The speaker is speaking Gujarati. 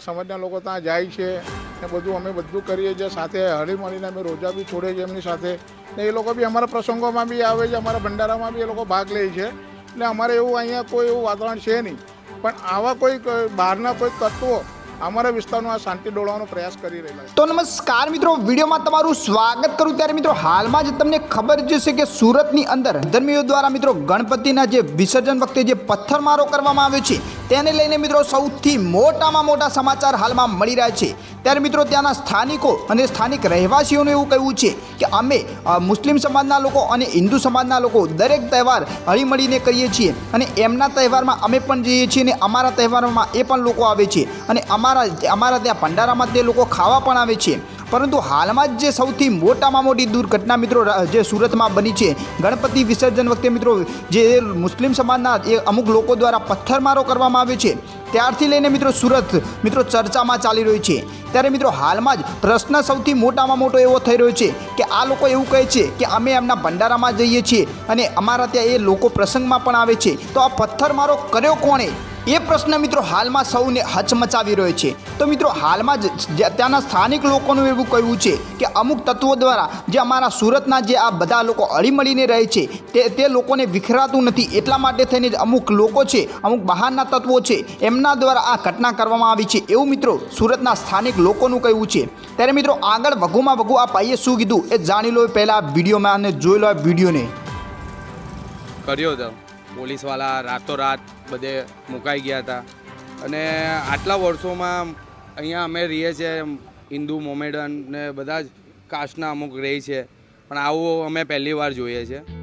સમાજના લોકો ત્યાં જાય છે ને બધું અમે બધું કરીએ છીએ. સાથે હળી મળીને અમે રોજા બી છોડીએ છીએ એમની સાથે. ને એ લોકો બી અમારા પ્રસંગોમાં બી આવે છે, અમારા ભંડારામાં બી એ લોકો ભાગ લે છે. એટલે અમારે એવું અહીંયા કોઈ એવું વાતાવરણ છે નહીં. પણ આવા કોઈ બહારના કોઈ તત્વો અમારા વિસ્તારનું આ શાંતિ ડોળવાનો પ્રયાસ કરી રહેલા તો નમસ્કાર મિત્રો, વિડીયોમાં તમારું સ્વાગત કરું. ત્યારે મિત્રો, હાલમાં જ તમને ખબર જ છે કે સુરતની અંદર ધર્મીઓ દ્વારા મિત્રો ગણપતિના જે વિસર્જન વખતે જે પથ્થરમારો કરવામાં આવ્યો છે, તેને લઈને મિત્રો સૌથી મોટામાં મોટા સમાચાર હાલમાં મળી રહ્યા છે. ત્યારે મિત્રો ત્યાંના સ્થાનિકો અને સ્થાનિક રહેવાસીઓનું એવું કહેવું છે કે અમે મુસ્લિમ સમાજના લોકો અને હિન્દુ સમાજના લોકો દરેક તહેવાર હળીમળીને કરીએ છીએ અને એમના તહેવારમાં અમે પણ જઈએ છીએ અને અમારા તહેવારોમાં એ પણ લોકો આવે છે અને અમારા અમારા ત્યાં ભંડારામાં તે લોકો ખાવા પણ આવે છે. પરંતુ હાલમાં જ જે સૌથી મોટામાં મોટી દુર્ઘટના મિત્રો જે સુરતમાં બની છે, ગણપતિ વિસર્જન વખતે મિત્રો જે મુસ્લિમ સમાજના એ અમુક લોકો દ્વારા પથ્થરમારો કરવામાં આવે છે. ત્યારથી લઈને મિત્રો સુરત, મિત્રો ચર્ચામાં ચાલી રહ્યું છે. ત્યારે મિત્રો હાલમાં જ પ્રશ્ન સૌથી મોટામાં મોટો એવો થઈ રહ્યો છે કે આ લોકો એવું કહે છે કે અમે એમના ભંડારામાં જઈએ છીએ અને અમારા ત્યાં એ લોકો પ્રસંગમાં પણ આવે છે. તો આ પથ્થરમારો કર્યો કોણે? એ પ્રશ્ન મિત્રો હાલમાં સૌને હચમચાવી રહ્યો છે. તો મિત્રો હાલમાં જ ત્યાંના સ્થાનિક લોકોનું એવું કહેવું છે કે અમુક તત્વો દ્વારા જે અમારા સુરતના જે આ બધા લોકો હળીમળીને રહે છે, તે તે લોકોને વિખરાતું નથી. એટલા માટે થઈને જ અમુક લોકો છે, અમુક બહારના તત્વો છે, એમના દ્વારા આ ઘટના કરવામાં આવી છે. એવું મિત્રો સુરતના સ્થાનિક લોકોનું કહેવું છે. ત્યારે મિત્રો આગળ વઘુમાં વઘુ આ ભાઈએ શું કીધું એ જાણી લો પહેલાં વિડીયોમાં અને જોઈ લો આ વિડીયોને. કર્યો હતો પોલીસવાળા રાતોરાત બધે મુકાઈ ગયા હતા. અને આટલા વર્ષોમાં અહીંયા અમે રહીએ છીએ, હિન્દુ, મોમેડન ને બધા જ કાસ્ટના અમુક રહે છે. પણ આવું અમે પહેલી વાર જોઈએ છે